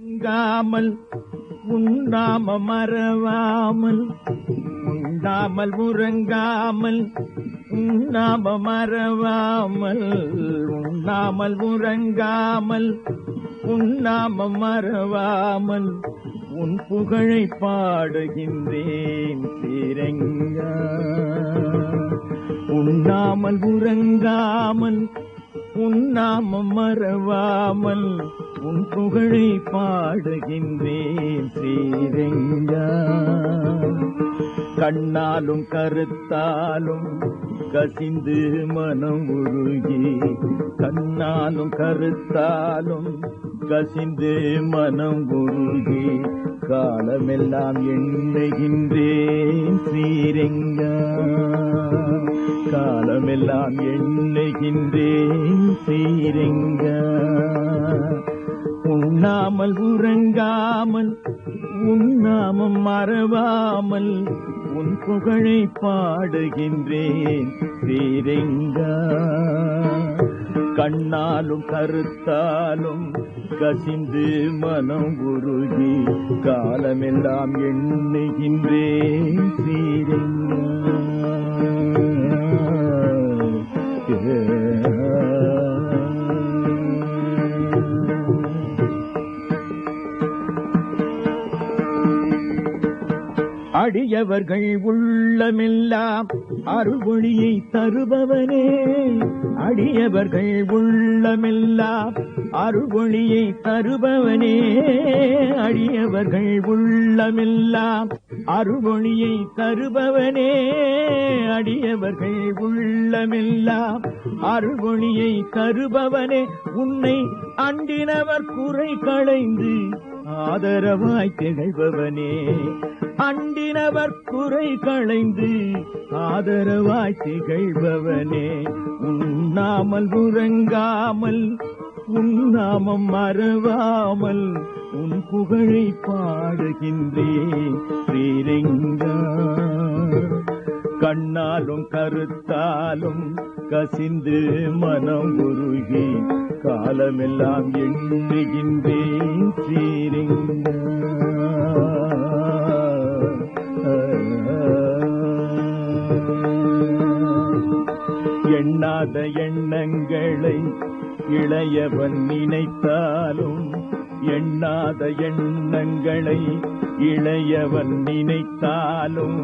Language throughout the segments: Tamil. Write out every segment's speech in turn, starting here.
உறங்காமல் உண்டாம மறவாமல் உண்டாமல் உறங்காமல் உண்ணாம மறவாமல் உண்ணாமல் உறங்காமல் உண்ணாம மறவாமல் உன் புகழை பாடுகின்றேன் சீரங்கா. உண்ணாமல் உறங்காமல் உண்ணாம மறவாமல் உன் புகழை பாடுகின்றேன் ஸ்ரீரங்கா. கண்ணாலும் கருத்தாலும் கசிந்து மனம் உருகி கண்ணாலும் கருத்தாலும் கசிந்து மனம் உருகி காலமெல்லாம் எண்ணுகின்றேன் ஸ்ரீரங்கா காலமெல்லாம் எண்ணுகின்றேன் ஸ்ரீரங்கா உண்ணாமல் உறங்காமல் உண்ணாமம் மறவாமல் உன் புகழை பாடுகின்றேன் ஸ்ரீரங்கா கண்ணாலும் கருத்தாலும் கசிந்து மனம் உருகி காலமெல்லாம் எண்ணுகின்றேன். அடியவர்கள் உள்ளமெல்லாம் அருள்மொழியை தருபவனே. அடியவர்கள் உள்ளமெல்லாம் அருள்மொழியை தருபவனே. அடியவர்கள் உள்ளமெல்லாம் அருள்மொழியை தருபவனே. அடியவர்கள் உள்ளமெல்லாம் அருள்மொழியை தருபவனே. உன்னை அண்டினவர் குறை களைந்து ஆதரவாய் திகழ்பவனே. அண்டினவர் குறை களைந்து ஆதரவாய் திகழ்பவனே. உண்ணாமல் உறங்காமல் உண்ணாமம் மறவாமல் உன் புகழை பாடுகின்றேன். ஸ்ரீரங்கா கண்ணாலும் கருத்தாலும் கசிந்து மனம் உருகி காலமெல்லாம் எண்ணுகின்றேன் ஸ்ரீரங்கா. எண்ணாத எண்ணங்களை இளையவன் நினைத்தாலும் எண்ணாத எண்ணங்களை இளையவன் நினைத்தாலும்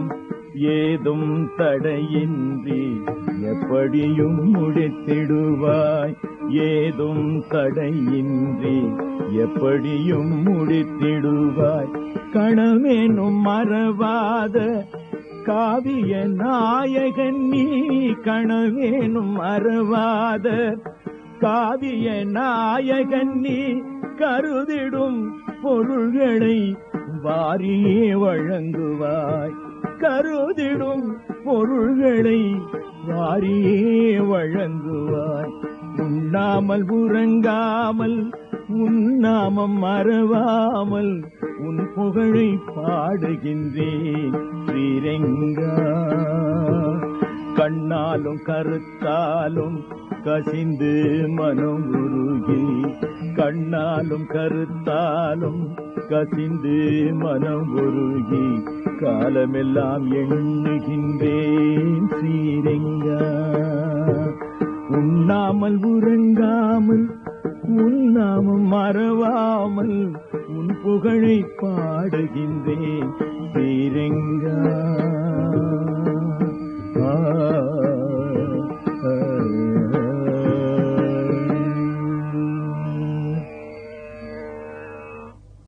ஏதும் தடையின்றி எப்படியும் முடித்திடுவாய். ஏதும் தடையின்றி எப்படியும் முடித்திடுவாய். கணமேனும் மறவாத காவிய நாயகன் நீ கணவேனும் மறவாத காவிய நாயகன் நீ கருதிடும் பொருள்களை வாரியே வழங்குவாய். கருதிடும் பொருள்களை வாரியே வழங்குவாய். உண்ணாமல் உறங்காமல் உன்னாமம் மறவாமல் உன் புகழை பாடுகின்றேன் ஸ்ரீரங்கா கண்ணாலும் கருத்தாலும் கசிந்து மனம் உருகி கண்ணாலும் கருத்தாலும் கசிந்து மனம் உருகி காலமெல்லாம் எண்ணுகின்றேன் ஸ்ரீரங்கா. உண்ணாமல் உறங்காமல் உன்னாமம் மறவாமல் உன் புகழை பாடுகின்றேன் ஸ்ரீரங்கா.